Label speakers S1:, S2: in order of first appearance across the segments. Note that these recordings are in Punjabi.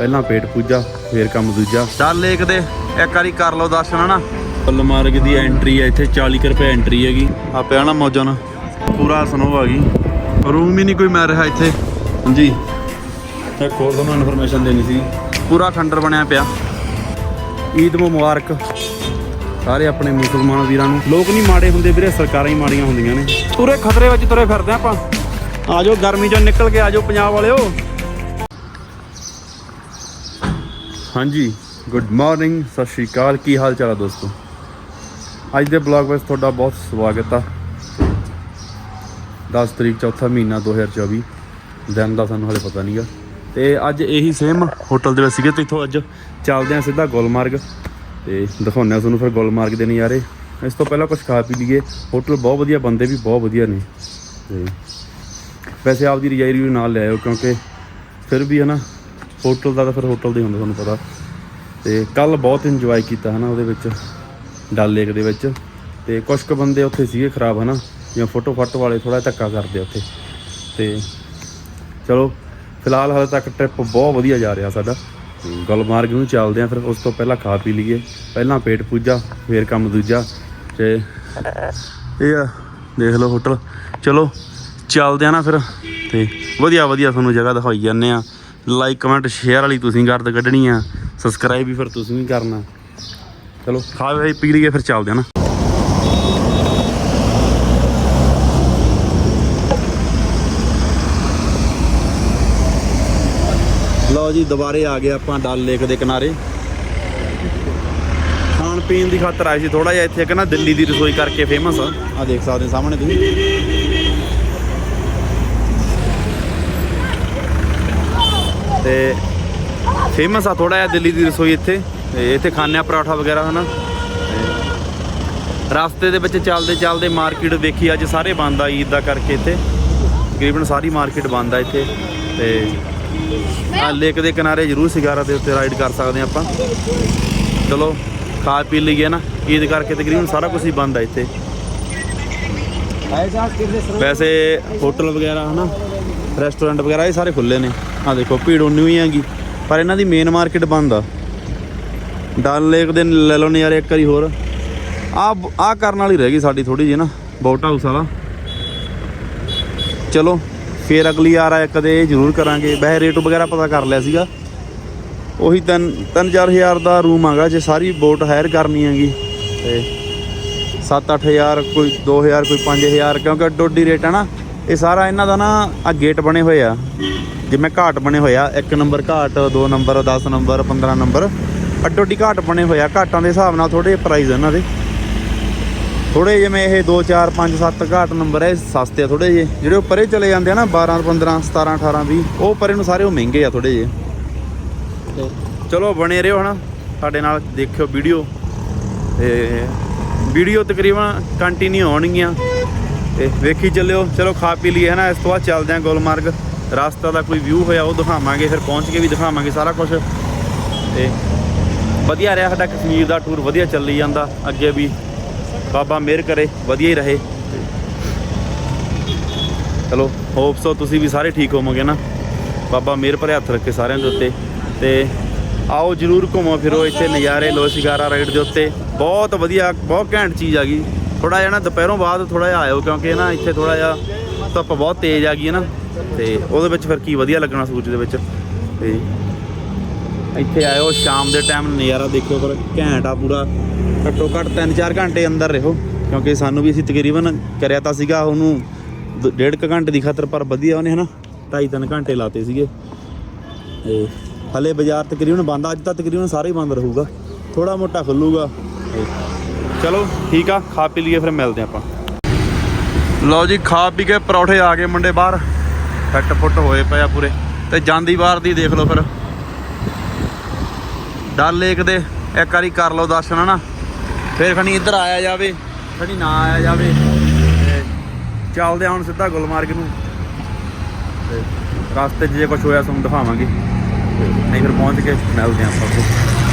S1: ਪਹਿਲਾਂ ਪੇਟ ਪੂਜਾ ਫੇਰ ਕੰਮ ਦੂਜਾ। ਡਲ ਲੇਕ ਦੇ ਇੱਕ ਵਾਰੀ ਕਰ ਲਓ ਦਰਸ਼ਨ ਹਨਾ? ਗੁਲਮਾਰਗ ਦੀ ਐਂਟਰੀ ਹੈ ਇੱਥੇ 40 ਕੁ ਰੁਪਏ ਐਂਟਰੀ ਹੈਗੀ। ਆ ਪਿਆ ਨਾ ਮੌਜਾਂ ਨਾਲ। ਪੂਰਾ ਸਨੋ ਆ ਗਈ। ਰੂਮ ਹੀ ਨਹੀਂ ਕੋਈ ਮਿਲ ਰਿਹਾ ਇੱਥੇ। ਹਾਂਜੀ। ਇੱਕ ਹੋਰ ਤੁਹਾਨੂੰ ਇਨਫੋਰਮੇਸ਼ਨ ਦੇਣੀ ਸੀ। ਪੂਰਾ ਖੰਡਰ ਬਣਿਆ ਪਿਆ। ਈਦ ਮੁਬਾਰਕ। ਸਾਰੇ ਆਪਣੇ ਮੁਸਲਮਾਨ ਵੀਰਾਂ ਨੂੰ। ਲੋਕ ਨਹੀਂ ਮਾੜੇ ਹੁੰਦੇ ਵੀਰੇ ਸਰਕਾਰਾਂ ਹੀ ਮਾੜੀਆਂ ਹੁੰਦੀਆਂ ਨੇ। ਪੂਰੇ ਖਤਰੇ ਵਿੱਚ ਤੁਰੇ ਫਿਰਦੇ ਆਪਾਂ। ਆਜੋ ਗਰਮੀ ਚੋਂ ਨਿਕਲ ਕੇ ਆਜੋ ਪੰਜਾਬ ਵਾਲਿਓ। ਹਾਂਜੀ ਗੁੱਡ ਮਾਰਨਿੰਗ ਸਤਿ ਸ਼੍ਰੀ ਅਕਾਲ। ਕੀ ਹਾਲ ਚਾਲ ਆ ਦੋਸਤੋ? ਅੱਜ ਦੇ ਬਲੌਗ ਵਿੱਚ ਤੁਹਾਡਾ ਬਹੁਤ ਸਵਾਗਤ ਆ। 10 ਤਰੀਕ ਚੌਥਾ ਮਹੀਨਾ 2024 ਦਿਨ ਦਾ ਸਾਨੂੰ ਹਲੇ ਪਤਾ ਨਹੀਂਗਾ। ਤੇ ਅੱਜ ਇਹੀ ਸੇਮ ਹੋਟਲ ਦੇ ਵਿੱਚ ਸੀਗੇ ਤੇ ਇੱਥੋਂ ਅੱਜ ਚੱਲਦੇ ਆ ਸਿੱਧਾ ਗੁਲਮਾਰਗ। ਤੇ ਦਿਖਾਉਂਦੇ ਆ ਤੁਹਾਨੂੰ ਫਿਰ ਗੁਲਮਾਰਗ ਦੇ ਨਜ਼ਾਰੇ। ਇਸ ਤੋਂ ਪਹਿਲਾਂ ਕੁਝ ਖਾ ਪੀ ਲਈਏ। ਹੋਟਲ ਬਹੁਤ ਵਧੀਆ, ਬੰਦੇ ਵੀ ਬਹੁਤ ਵਧੀਆ ਨੇ। ਤੇ ਵੈਸੇ ਆਪਦੀ ਰਜਾਈ ਵੀ ਨਾਲ ਲੈ ਆਇਓ ਕਿਉਂਕਿ ਫਿਰ ਵੀ ਹਨਾ ਹੋਟਲ ਦਾ ਤਾਂ ਫਿਰ ਹੋਟਲ ਦੇ ਹੁੰਦਾ ਤੁਹਾਨੂੰ ਪਤਾ। ਤੇ ਕੱਲ ਬਹੁਤ ਇੰਜੋਏ ਕੀਤਾ ਹਨਾ ਉਹਦੇ ਵਿੱਚ, ਡਲ ਲੇਕ ਦੇ ਵਿੱਚ। ਤੇ ਕੁਝ ਕੁ ਬੰਦੇ ਉੱਥੇ ਸੀਗੇ ਖਰਾਬ ਹਨਾ, ਜਿਵੇਂ ਫੋਟੋ ਫੱਟ ਵਾਲੇ ਥੋੜਾ ਧੱਕਾ ਕਰਦੇ ਉੱਥੇ। ਤੇ ਚਲੋ, ਫਿਲਹਾਲ ਹਾਲੇ ਤੱਕ ਟ੍ਰਿਪ ਬਹੁਤ ਵਧੀਆ ਜਾ ਰਿਹਾ ਸਾਡਾ। ਗੁਲਮਾਰਗ ਨੂੰ ਚੱਲਦੇ ਆ ਫਿਰ ਉਸ ਤੋਂ ਪਹਿਲਾਂ ਖਾ ਪੀ ਲਈਏ। ਪਹਿਲਾਂ ਪੇਟ ਪੂਜਾ, ਫੇਰ ਕੰਮ ਦੂਜਾ। ਤੇ ਇਹ ਆ, ਦੇਖ ਲਓ ਹੋਟਲ। ਚਲੋ, ਚੱਲਦੇ ਆ ਨਾ ਫਿਰ। ਤੇ ਵਧੀਆ ਵਧੀਆ ਤੁਹਾਨੂੰ ਜਗ੍ਹਾ ਦਿਖਾਈ ਜਾਂਦੇ ਆ। ਲਾਈਕ ਕਮੈਂਟ ਸ਼ੇਅਰ ਵਾਲੀ ਤੁਸੀਂ ਗਰਦ ਕੱਢਣੀ ਆ। ਸਬਸਕ੍ਰਾਈਬ ਵੀ ਫਿਰ ਤੁਸੀਂ ਵੀ ਕਰਨਾ। ਚਲੋ, ਖਾ ਪੀ ਪੀ ਲਈਏ, ਫਿਰ ਚੱਲਦੇ ਆ ਨਾ। ਲਓ ਜੀ, ਦੁਬਾਰੇ ਆ ਗਏ ਆਪਾਂ ਡਲ ਲੇਕ ਦੇ ਕਿਨਾਰੇ। ਖਾਣ ਪੀਣ ਦੀ ਖਾਤਰ ਆਏ ਸੀ ਥੋੜਾ ਜਿਹਾ ਇੱਥੇ, ਇੱਕ ਨਾ ਦਿੱਲੀ ਦੀ ਰਸੋਈ ਕਰਕੇ ਫੇਮਸ ਆ। ਆ ਦੇਖ ਸਕਦੇ ਸਾਹਮਣੇ ਤੁਸੀਂ। ਤੇ ਫੇਮਸ ਆ ਥੋੜਾ ਜਿਹਾ ਦਿੱਲੀ ਦੀ ਰਸੋਈ ਇੱਥੇ। ਇੱਥੇ ਖਾਣੇ ਆ ਪਰੌਠਾ ਵਗੈਰਾ ਹਨਾ? ਰਸਤੇ ਦੇ ਵਿੱਚ ਚੱਲਦੇ ਚੱਲਦੇ ਮਾਰਕੀਟ ਵੇਖੀ ਅੱਜ ਸਾਰੇ ਬੰਦ ਆ ਈਦ ਦਾ ਕਰਕੇ ਇੱਥੇ। ਤਕਰੀਬਨ ਸਾਰੀ ਮਾਰਕੀਟ ਬੰਦ ਆ ਇੱਥੇ। ਤੇ ਆ ਲੇਕ ਦੇ ਕਿਨਾਰੇ ਜ਼ਰੂਰ ਸਿਗਾਰਾ ਦੇ ਉੱਤੇ ਰਾਈਡ ਕਰ ਸਕਦੇ ਆਪਾਂ। ਚਲੋ ਖਾ ਪੀ ਲਈਏ ਨਾ। ਈਦ ਕਰਕੇ ਤਕਰੀਬਨ ਸਾਰਾ ਕੁਝ ਹੀ ਬੰਦ ਆ ਇੱਥੇ। ਵੈਸੇ ਹੋਟਲ ਵਗੈਰਾ ਹਨਾ? ਰੈਸਟੋਰੈਂਟ ਵਗੈਰਾ ਇਹ ਸਾਰੇ ਖੁੱਲੇ ਨੇ। ਆ ਦੇਖੋ, ਭੀੜ ਉਨੀ ਹੀ ਹੈਗੀ, ਪਰ ਇਹਨਾਂ ਦੀ ਮੇਨ ਮਾਰਕੀਟ ਬੰਦ ਆ। ਡਲ ਲੇਕ ਦੇ ਲੈ ਲਓ ਨਜ਼ਾਰੇ ਇੱਕ ਵਾਰੀ ਹੋਰ। ਆ ਆ ਕਰਨ ਵਾਲੀ ਰਹਿ ਗਈ ਸਾਡੀ ਥੋੜੀ ਜਿਹੀ ਨਾ ਬੋਟ ਹਾਊਸ ਵਾਲਾ। ਚਲੋ, ਫੇਰ ਅਗਲੀ ਵਾਰ ਆ ਕਦੇ ਜ਼ਰੂਰ ਕਰਾਂਗੇ। ਵੈਸੇ ਰੇਟ ਵਗੈਰਾ ਪਤਾ ਕਰ ਲਿਆ ਸੀਗਾ। ਉਹੀ 3 3000 ਦਾ ਰੂਮ ਆਗਾ ਜੇ ਸਾਰੀ ਬੋਟ ਹਾਇਰ ਕਰਨੀ ਹੈਗੀ, ਤੇ 7-8000 ਕੋਈ 2000 ਕੋਈ 5000 ਕਿਉਂਕਿ ਡੋਡੀ ਰੇਟ ਹੈ ਨਾ। ਇਹ ਸਾਰਾ ਇਹਨਾਂ ਦਾ ਨਾ ਆ ਗੇਟ ਬਣੇ ਹੋਏ ਆ। ਜਿਵੇਂ ਘਾਟ ਬਣੇ ਹੋਏ ਆ 1 ਨੰਬਰ ਘਾਟ 2 ਨੰਬਰ 10 ਨੰਬਰ 15 ਨੰਬਰ ਅੱਡੋਡੀ ਘਾਟ ਬਣੇ ਹੋਏ ਆ। ਘਾਟਾਂ ਦੇ ਹਿਸਾਬ ਨਾਲ ਥੋੜੇ ਪ੍ਰਾਈਸ ਇਹਨਾਂ ਦੇ। ਥੋੜੇ ਜਿਵੇਂ ਇਹ 2 4 5 7 ਘਾਟ ਨੰਬਰ ਹੈ ਸਸਤੇ ਆ ਥੋੜੇ ਜਿਹੇ। ਜਿਹੜੇ ਉਹ ਪਰੇ ਚਲੇ ਜਾਂਦੇ ਆ ਨਾ 12 15 17 18 20 ਉਹ ਪਰੇ ਨੂੰ ਸਾਰੇ ਉਹ ਮਹਿੰਗੇ ਆ ਥੋੜੇ ਤੇ ਚਲੋ ਬਣੇ ਰਹੋ ਹਨਾ ਸਾਡੇ ਨਾਲ ਦੇਖਿਓ ਵੀਡੀਓ। ਤੇ ਵੀਡੀਓ ਤਕਰੀਬਨ ਕੰਟੀਨਿਊ ਹੋਣਗੀਆਂ। ਤੇ ਵੇਖੀ ਚੱਲਿਓ। ਚਲੋ ਖਾ ਪੀ ਲਈਏ ਹਨਾ ਇਸ ਤੋਂ ਬਾਅਦ ਚੱਲਦੇ ਆਂ ਗੁਲਮਾਰਗ। ਰਸਤਾ ਦਾ ਕੋਈ ਵਿਊ ਹੋਇਆ, ਉਹ ਦਿਖਾਵਾਂਗੇ, ਫਿਰ ਪਹੁੰਚ ਕੇ ਵੀ ਦਿਖਾਵਾਂਗੇ ਸਾਰਾ ਕੁਝ ਤੇ ਵਧੀਆ ਰਿਹਾ ਸਾਡਾ ਕਸ਼ਮੀਰ ਦਾ ਟੂਰ ਵਧੀਆ ਚੱਲੀ ਜਾਂਦਾ। ਅੱਗੇ ਵੀ ਬਾਬਾ ਮਿਹਰ ਕਰੇ, ਵਧੀਆ ਹੀ ਰਹੇ। ਚਲੋ ਹੋਪ ਸੋ ਤੁਸੀਂ ਵੀ ਸਾਰੇ ਠੀਕ ਹੋਵੋਗੇ ਨਾ। ਬਾਬਾ ਮਿਹਰ ਭਰੇ ਹੱਥ ਰੱਖੇ ਸਾਰਿਆਂ ਦੇ ਉੱਤੇ। ਤੇ ਆਓ ਜਰੂਰ ਘੁੰਮੋ ਫਿਰੋ ਇੱਥੇ ਨਜ਼ਾਰੇ, ਲੋ ਸ਼ਿਕਾਰਾ ਰਾਈਡ ਦੇ ਉੱਤੇ। ਬਹੁਤ ਵਧੀਆ, ਬਹੁਤ ਘੈਂਟ ਚੀਜ਼ ਆ ਗਈ। ਥੋੜਾ ਜਿਹਾ ਨਾ, ਦੁਪਹਿਰੋਂ ਬਾਅਦ ਥੋੜਾ ਜਿਹਾ ਆਇਓ, ਕਿਉਂਕਿ ਨਾ ਇੱਥੇ ਥੋੜਾ ਜਿਹਾ ਧੁੱਪ ਬਹੁਤ ਤੇਜ਼ ਆ ਗਈ ਹੈ ਨਾ। ਤੇ ਉਹਦੇ ਵਿੱਚ ਫਿਰ ਕੀ ਵਧੀਆ ਲੱਗਣਾ ਸੂਰਜ ਦੇ ਵਿੱਚ? ਤੇ ਇੱਥੇ ਆਇਓ, ਸ਼ਾਮ ਦੇ ਟਾਈਮ ਨਜ਼ਾਰਾ ਦੇਖਿਓ ਪਰ ਘੈਂਟ ਆ ਪੂਰਾ। ਘੱਟੋ ਘੱਟ 3-4 ਘੰਟੇ ਅੰਦਰ ਰਹੋ, ਕਿਉਂਕਿ ਸਾਨੂੰ ਵੀ ਅਸੀਂ ਤਕਰੀਬਨ ਕਰਿਆ ਤਾਂ ਸੀਗਾ ਉਹਨੂੰ ਡੇਢ ਕੁ ਘੰਟੇ ਦੀ ਖਾਤਰ, ਪਰ ਵਧੀਆ ਉਹਨੇ ਹਨਾ 2.5-3 ਘੰਟੇ ਲਾਤੇ ਸੀਗੇ। ਤੇ ਹਲੇ ਬਾਜ਼ਾਰ ਤਕਰੀਬਨ ਬੰਦ, ਅੱਜ ਤਾਂ ਤਕਰੀਬਨ ਸਾਰੇ ਹੀ ਬੰਦ ਰਹੂਗਾ। ਥੋੜਾ ਮੋਟਾ ਖੁੱਲੂਗਾ। ਚਲੋ, ਠੀਕ ਆ, ਖਾ ਪੀ ਲਈਏ, ਫਿਰ ਮਿਲਦੇ ਆਪਾਂ। ਲਓ ਜੀ, ਖਾ ਪੀ ਕੇ ਪਰੌਠੇ ਆ ਗਏ ਮੁੰਡੇ ਬਾਹਰ। ਫੱਟ ਫੁੱਟ ਹੋਏ ਪਏ ਆ ਪੂਰੇ। ਤੇ ਜਾਂਦੀ ਵਾਰ ਦੀ ਦੇਖ ਲਓ ਫਿਰ। ਡਲ ਲੇਕ ਦੇ, ਇੱਕ ਵਾਰੀ ਕਰ ਲਓ ਦਰਸ਼ਨ ਹਨਾ। ਫਿਰ ਖਣੀ ਇੱਧਰ ਆਇਆ ਜਾਵੇ, ਖਣੀ ਨਾ ਆਇਆ ਜਾਵੇ। ਤੇ ਚੱਲਦੇ ਹਾਂ ਹੁਣ ਸਿੱਧਾ ਗੁਲਮਾਰਗ ਨੂੰ। ਤੇ ਰਸਤੇ 'ਚ ਜੇ ਕੁਝ ਹੋਇਆ ਤੁਹਾਨੂੰ ਦਿਖਾਵਾਂਗੇ। ਨਹੀਂ ਫਿਰ ਪਹੁੰਚ ਕੇ ਮਿਲਦੇ ਹਾਂ ਆਪਾਂ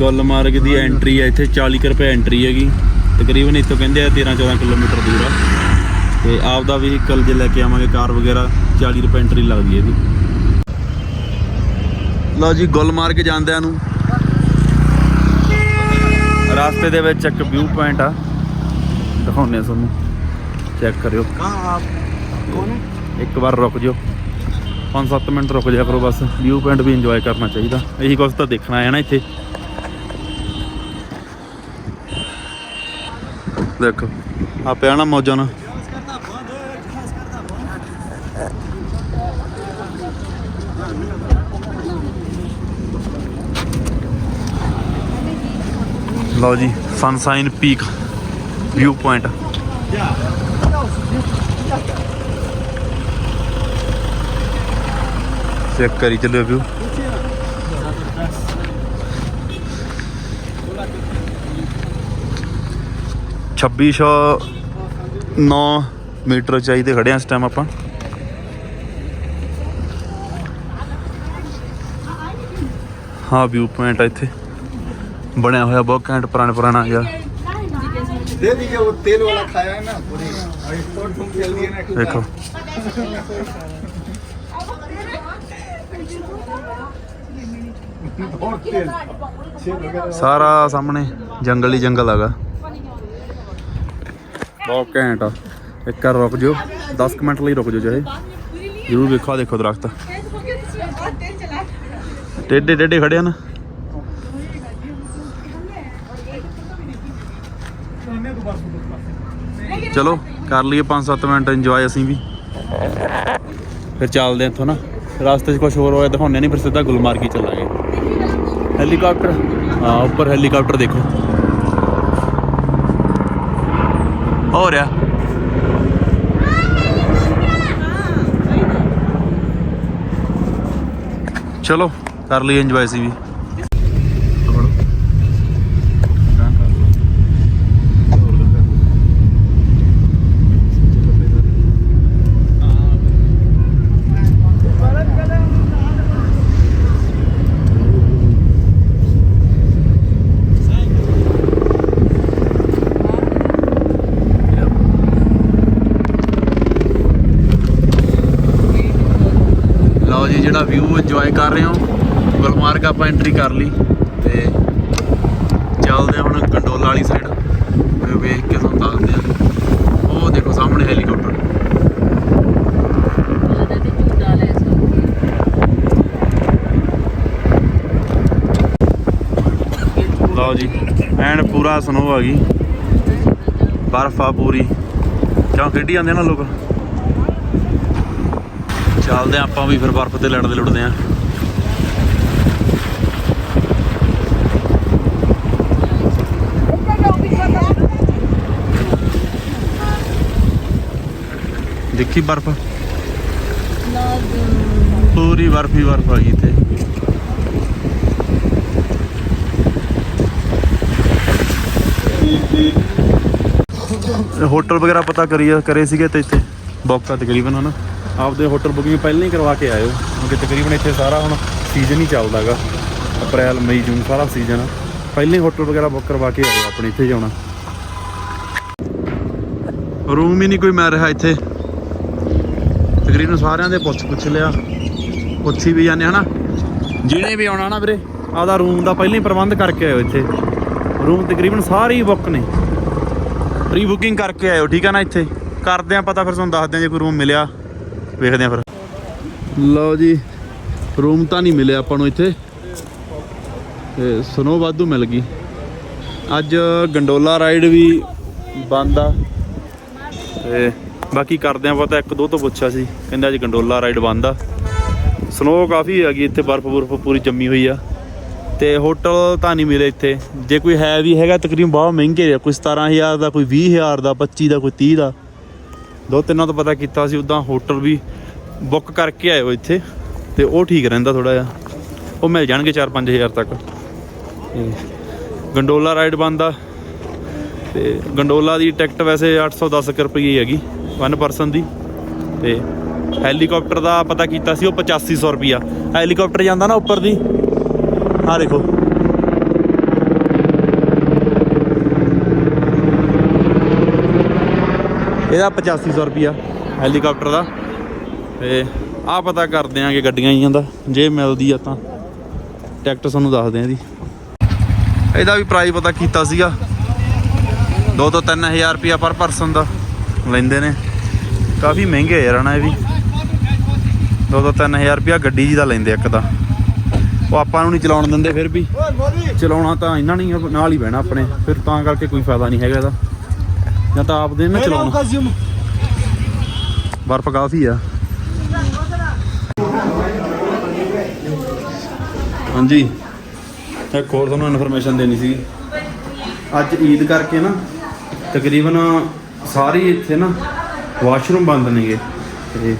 S1: ਗੁੱਲ ਦੀ ਐਂਟਰੀ ਹੈ ਇੱਥੇ 40 ਰੁਪਏ ਐਂਟਰੀ ਹੈਗੀ। ਤਕਰੀਬਨ ਇੱਥੋਂ ਕਹਿੰਦੇ ਆ 13 14 ਕਿਲੋਮੀਟਰ ਦੂਰ ਆ। ਤੇ ਆਪ ਦਾ ਵਹੀਕਲ ਜੇ ਲੈ ਕੇ ਆਵਾਂਗੇ, ਕਾਰ ਵਗੈਰਾ 40 ਰੁਪਏ ਐਂਟਰੀ ਲੱਗਦੀ ਹੈ ਇਹਦੀ ਲਓ ਜੀ ਗੁੱਲ ਮਾਰ ਕੇ ਜਾਂਦਿਆਂ ਨੂੰ। ਰਾਸਤੇ ਦੇ ਵਿੱਚ ਇੱਕ ਵਿਊ ਪੁਆਇੰਟ ਆ। ਦਿਖਾਉਨੇ ਤੁਹਾਨੂੰ। ਚੈੱਕ ਕਰਿਓ। ਇੱਕ ਵਾਰ ਰੁਕ ਜਿਓ। 5-7 ਮਿੰਟ ਰੁਕ ਜਿਆ ਕਰੋ ਬਸ। ਵਿਊ ਪੁਆਇੰਟ ਵੀ ਇੰਜੋਏ ਕਰਨਾ ਚਾਹੀਦਾ। ਇਹੀ ਕੁਝ ਤਾਂ ਦੇਖਣਾ ਹੈ ਨਾ ਇੱਥੇ। ਦੇਖੋ ਆ ਪਿਆ ਨਾ ਮੌਜਾਂ ਨਾ ਲਓ ਜੀ sunshine peak view point check ਕਰੀ ਚੱਲਿਓ ਵਿਊ 2609 ਮੀਟਰ ਚਾਈ ਤੇ ਖੜੇ ਆ ਇਸ ਟਾਈਮ ਆਪਾਂ। ਹਾਂ ਵਿਊ ਪੁਆਇੰਟ ਆ ਇੱਥੇ। ਬਣਿਆ ਹੋਇਆ ਬਹੁਤ ਘੈਂਟ ਪੁਰਾਣਾ ਪੁਰਾਣਾ
S2: ਯਾਰ ਦੇ
S1: ਦੇਖੋ। ਸਾਰਾ ਸਾਹਮਣੇ ਜੰਗਲ ਹੀ ਜੰਗਲ ਹੈਗਾ। ਬਹੁਤ ਘੈਂਟ ਆ ਇੱਕ ਵਾਰ ਰੁਕ ਜਾਓ 10 ਕੁ ਮਿੰਟ ਲਈ ਰੁਕ ਜਾਓ ਚਾਹੇ ਜ਼ਰੂਰ ਵੇਖੋ, ਆਹ ਦੇਖੋ ਦਰਖਤ। ਟੇਡੇ ਟੇਡੇ ਖੜੇ ਹਨ ਚਲੋ, ਕਰ ਲਈਏ 5-7 ਮਿੰਟ ਇੰਜੋਏ ਅਸੀਂ ਵੀ। ਫਿਰ ਚੱਲਦੇ ਹਾਂ ਇੱਥੋਂ ਨਾ। ਰਸਤੇ 'ਚ ਕੁਝ ਹੋਰ ਹੋਇਆ ਦਿਖਾਉਂਦੇ ਨਹੀਂ, ਫਿਰ ਸਿੱਧਾ ਗੁਲਮਾਰਗੀ ਚੱਲਾਂਗੇ। ਹੈਲੀਕਾਪਟਰ ਹਾਂ, ਉੱਪਰ ਹੈਲੀਕਾਪਟਰ ਦੇਖੋ। ਹੋ ਰਿਹਾ ਚਲੋ ਕਰ ਲਈ ਇੰਜੋਏ ਸੀ ਵੀ ਲਓ ਜੀ ਜਿਹੜਾ ਵਿਊ ਇੰਜੋਏ ਕਰ ਰਹੇ ਹੋ ਗੁਲਮਾਰਗ ਆਪਾਂ ਐਂਟਰੀ ਕਰ ਲਈ ਤੇ ਚੱਲਦੇ ਆ ਹੁਣ ਕੰਡੋਲਾ ਵਾਲੀ ਸਾਈਡ ਵੇਖ ਕੇ ਤੁਹਾਨੂੰ ਦੱਸਦੇ ਆ ਉਹ ਦੇਖੋ ਸਾਹਮਣੇ ਹੈਲੀਕਾਪਟਰ ਲਓ ਜੀ, ਐਨ ਪੂਰਾ ਸਨੋ ਆ ਗਈ। ਬਰਫ ਆ ਪੂਰੀ। ਕਿਉਂ ਖੇਡੀ ਜਾਂਦੇ ਨਾ ਲੋਕ। ਚੱਲਦੇ ਹਾਂ ਆਪਾਂ ਵੀ ਫਿਰ ਬਰਫ਼ ਤੇ ਲੜਦੇ ਲੁੜਦੇ ਆਂ ਦੇਖੀ ਬਰਫ਼? ਪੂਰੀ ਬਰਫ਼ ਹੀ ਬਰਫ਼ ਆ ਗਈ ਇੱਥੇ। ਇਹ ਹੋਟਲ ਵਗੈਰਾ ਪਤਾ ਕਰੀ ਕਰੇ ਸੀਗੇ ਤੇ ਇੱਥੇ ਬੁੱਕ ਆ ਤਕਰੀਬਨ ਹਨਾ। ਆਪਦੇ ਹੋਟਲ ਬੁਕਿੰਗ ਪਹਿਲਾਂ ਹੀ ਕਰਵਾ ਕੇ ਆਇਓ। ਕਿਉਂਕਿ ਤਕਰੀਬਨ ਇੱਥੇ ਸਾਰਾ ਹੁਣ ਸੀਜ਼ਨ ਹੀ ਚੱਲਦਾਗਾ। ਅਪ੍ਰੈਲ ਮਈ ਜੂਨ ਸਾਰਾ ਸੀਜ਼ਨ ਪਹਿਲਾਂ ਹੀ ਹੋਟਲ ਵਗੈਰਾ ਬੁੱਕ ਕਰਵਾ ਕੇ ਆਇਓ ਆਪਣੇ ਇੱਥੇ ਜਾਣਾ। ਰੂਮ ਹੀ ਨਹੀਂ ਕੋਈ ਮਿਲ ਰਿਹਾ ਇੱਥੇ। ਤਕਰੀਬਨ ਸਾਰਿਆਂ ਦੇ ਪੁੱਛ ਪੁੱਛ ਲਿਆ। ਪੁੱਛੀ ਵੀ ਜਾਂਦੇ ਹਨਾ। ਜਿਹਨੇ ਵੀ ਆਉਣਾ ਨਾ ਵੀਰੇ, ਆਪਦਾ ਰੂਮ ਦਾ ਪਹਿਲਾਂ ਹੀ ਪ੍ਰਬੰਧ ਕਰਕੇ ਆਇਓ ਇੱਥੇ। ਰੂਮ ਤਕਰੀਬਨ ਸਾਰੇ ਹੀ ਬੁੱਕ ਨੇ। ਪ੍ਰੀ ਬੁਕਿੰਗ ਕਰਕੇ ਆਇਓ, ਠੀਕ ਆ ਨਾ ਇੱਥੇ। ਕਰਦੇ ਆ ਪਤਾ, ਫਿਰ ਤੁਹਾਨੂੰ ਦੱਸਦੇ ਆ ਜੇ ਕੋਈ ਰੂਮ ਮਿਲਿਆ। ਵੇਖਦੇ ਆ ਫਿਰ। ਲਓ ਜੀ ਰੂਮ ਤਾਂ ਨਹੀਂ ਮਿਲਿਆ ਆਪਾਂ ਨੂੰ ਇੱਥੇ। ਤੇ ਸਨੋ ਵਾਧੂ ਮਿਲ ਗਈ। ਅੱਜ ਗੰਡੋਲਾ ਰਾਈਡ ਵੀ ਬੰਦ ਆ। ਤੇ ਬਾਕੀ ਕਰਦੇ ਆ ਪਤਾ ਇੱਕ ਦੋ ਤੋਂ ਪੁੱਛਿਆ ਸੀ, ਕਹਿੰਦੇ ਅੱਜ ਗੰਡੋਲਾ ਰਾਈਡ ਬੰਦ ਆ। ਸਨੋ ਕਾਫੀ ਹੈਗੀ ਇੱਥੇ, ਬਰਫ਼ ਬੁਰਫ ਪੂਰੀ ਜੰਮੀ ਹੋਈ ਆ। ਤੇ ਹੋਟਲ ਤਾਂ ਨਹੀਂ ਮਿਲੇ ਇੱਥੇ। ਜੇ ਕੋਈ ਹੈ ਵੀ ਹੈਗਾ, ਤਕਰੀਬਨ ਬਹੁਤ ਮਹਿੰਗੇ ਆ, ਕੋਈ 17000 ਦਾ, ਕੋਈ 20000 ਦਾ 25 ਦਾ, ਕੋਈ 30 ਦਾ। ਦੋ ਤਿੰਨਾਂ ਤੋਂ ਪਤਾ ਕੀਤਾ ਸੀ, ਉਦਾਂ ਹੋਟਲ ਵੀ ਬੁੱਕ ਕਰਕੇ ਆਏ ਹੋ ਇੱਥੇ, ਤੇ ਉਹ ਠੀਕ ਰਹਿੰਦਾ ਥੋੜਾ ਜਿਹਾ। ਉਹ ਮਿਲ ਜਾਣਗੇ 4-5000 ਤੱਕ। ਗੰਡੋਲਾ ਰਾਈਡ ਬੰਦਾ ਤੇ ਗੰਡੋਲਾ ਦੀ ਟਿਕਟ ਵੈਸੇ 810 ਕੁ ਰੁਪਏ ਹੈਗੀ। ਵਨ ਪਰਸਨ ਦੀ ਤੇ ਹੈਲੀਕਾਪਟਰ ਦਾ ਪਤਾ ਕੀਤਾ ਸੀ ਉਹ 8500 ਰੁਪਿਆ ਹੈਲੀਕਾਪਟਰ ਜਾਂਦਾ ਨਾ ਉੱਪਰ ਦੀ। ਆ ਦੇਖੋ। ਇਹਦਾ 8500 ਰੁਪਿਆ ਹੈਲੀਕਾਪਟਰ ਦਾ। ਤੇ ਆ ਪਤਾ ਕਰ ਦਿਆਂਗੇ ਗੱਡੀਆਂ ਹੀ ਜਾਂਦਾ ਜੇ ਮਿਲਦੀ ਆ ਤਾਂ। ਟਿਕਟ ਤੁਹਾਨੂੰ ਦੱਸ ਦਿਆਂ ਇਹਦੀ। ਇਹਦਾ ਵੀ ਪ੍ਰਾਈਸ ਪਤਾ ਕੀਤਾ ਸੀਗਾ। 2 ਤੋਂ 3000 ਰੁਪਿਆ ਪਰ ਪਰਸਨ ਦਾ। ਲੈਂਦੇ ਨੇ। ਕਾਫੀ ਮਹਿੰਗੇ ਯਾਰ ਹਨਾ ਇਹ ਵੀ। 2 ਤੋਂ 3000 ਰੁਪਿਆ ਗੱਡੀ ਜੀ ਦਾ ਲੈਂਦੇ ਇੱਕ ਦਾ ਉਹ ਆਪਾਂ ਨੂੰ ਨਹੀਂ ਚਲਾਉਣ ਦਿੰਦੇ ਫਿਰ ਵੀ। ਚਲਾਉਣਾ ਤਾਂ ਇਹਨਾਂ ਨਹੀਂ ਨਾਲ ਹੀ ਬਹਿਣਾ ਆਪਣੇ। ਫਿਰ ਤਾਂ ਕਰਕੇ ਕੋਈ ਫਾਇਦਾ ਨਹੀਂ ਹੈਗਾ ਇਹਦਾ। ਜਾਂ ਤਾਂ ਆਪ ਦੇ ਨਾ ਚਲਾਉਣਾ। ਬਰਫ਼ ਕਾਫੀ ਆ। ਹਾਂਜੀ। ਇੱਕ ਹੋਰ ਤੁਹਾਨੂੰ ਇਨਫੋਰਮੇਸ਼ਨ ਦੇਣੀ ਸੀ ਅੱਜ ਈਦ ਕਰਕੇ ਨਾ ਤਕਰੀਬਨ ਸਾਰੇ ਇੱਥੇ ਨਾ ਵਾਸ਼ਰੂਮ ਬੰਦ ਨੇਗੇ। ਤੇ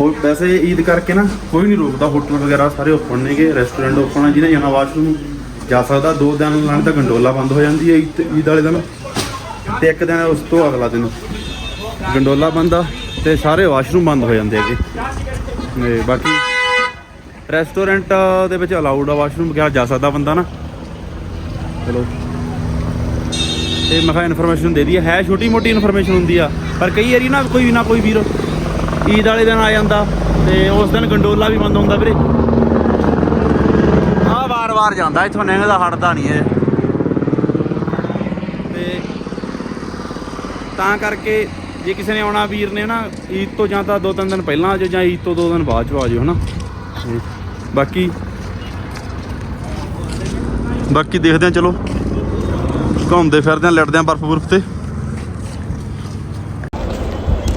S1: ਹੋਰ ਵੈਸੇ ਈਦ ਕਰਕੇ ਨਾ ਕੋਈ ਨਹੀਂ ਰੋਕਦਾ, ਹੋਟਲ ਵਗੈਰਾ ਸਾਰੇ ਓਪਨ ਨੇਗੇ ਰੈਸਟੋਰੈਂਟ ਓਪਨ ਆ, ਜਿਹਨੇ ਜਾਣਾ ਵਾਸ਼ਰੂਮ ਜਾ ਸਕਦਾ। ਦੋ ਦਿਨ ਲਾਣ ਤਾਂ ਗੰਡੋਲਾ ਬੰਦ ਹੋ ਜਾਂਦੀ ਹੈ ਈਦ ਈਦ ਵਾਲੇ ਦਿਨ। ਤੇ ਇੱਕ ਦਿਨ ਉਸ ਤੋਂ ਅਗਲਾ ਦਿਨ ਗੰਡੋਲਾ ਬੰਦ ਆ ਤੇ ਸਾਰੇ ਵਾਸ਼ਰੂਮ ਬੰਦ ਹੋ ਜਾਂਦੇ ਹੈਗੇ। ਤੇ ਬਾਕੀ ਰੈਸਟੋਰੈਂਟ ਦੇ ਵਿੱਚ ਅਲਾਉਡ ਆ ਵਾਸ਼ਰੂਮ ਗਿਆ ਜਾ ਸਕਦਾ ਬੰਦਾ ਨਾ। ਚਲੋ। ਤੇ ਮੈਂ ਕਿਹਾ ਇਨਫੋਰਮੇਸ਼ਨ ਦੇ ਦਈਏ, ਹੈ ਛੋਟੀ ਮੋਟੀ ਇਨਫੋਰਮੇਸ਼ਨ ਹੁੰਦੀ ਆ। ਪਰ ਕਈ ਵਾਰੀ ਨਾ ਕੋਈ ਨਾ ਕੋਈ ਵੀਰ ਈਦ ਵਾਲੇ ਦਿਨ ਆ ਜਾਂਦਾ ਤੇ ਉਸ ਦਿਨ ਗੰਡੋਲਾ ਵੀ ਬੰਦ ਹੁੰਦਾ ਵੀਰੇ। ਆ ਵਾਰ-ਵਾਰ ਜਾਂਦਾ ਇੱਥੋਂ ਨਿੰਗਦਾ ਹਟਦਾ ਨਹੀਂ ਇਹ। ਤੇ ਤਾਂ ਕਰਕੇ ਜੇ ਕਿਸੇ ਨੇ ਆਉਣਾ ਵੀਰ ਨੇ ਨਾ ਈਦ ਤੋਂ ਜਾਂ ਤਾਂ ਦੋ ਤਿੰਨ ਦਿਨ ਪਹਿਲਾਂ ਆ ਜਾਓ ਜਾਂ ਈਦ ਤੋਂ ਦੋ ਦਿਨ ਬਾਅਦ ਚ ਆ ਜਾਓ ਹਨਾ? ਬਾਕੀ ਬਾਕੀ ਦੇਖਦੇ ਆ ਚਲੋ। ਘੁੰਮਦੇ ਫਿਰਦੇ ਆ ਲੜਦੇ ਆ ਬਰਫ਼ ਬਰਫ਼ ਤੇ।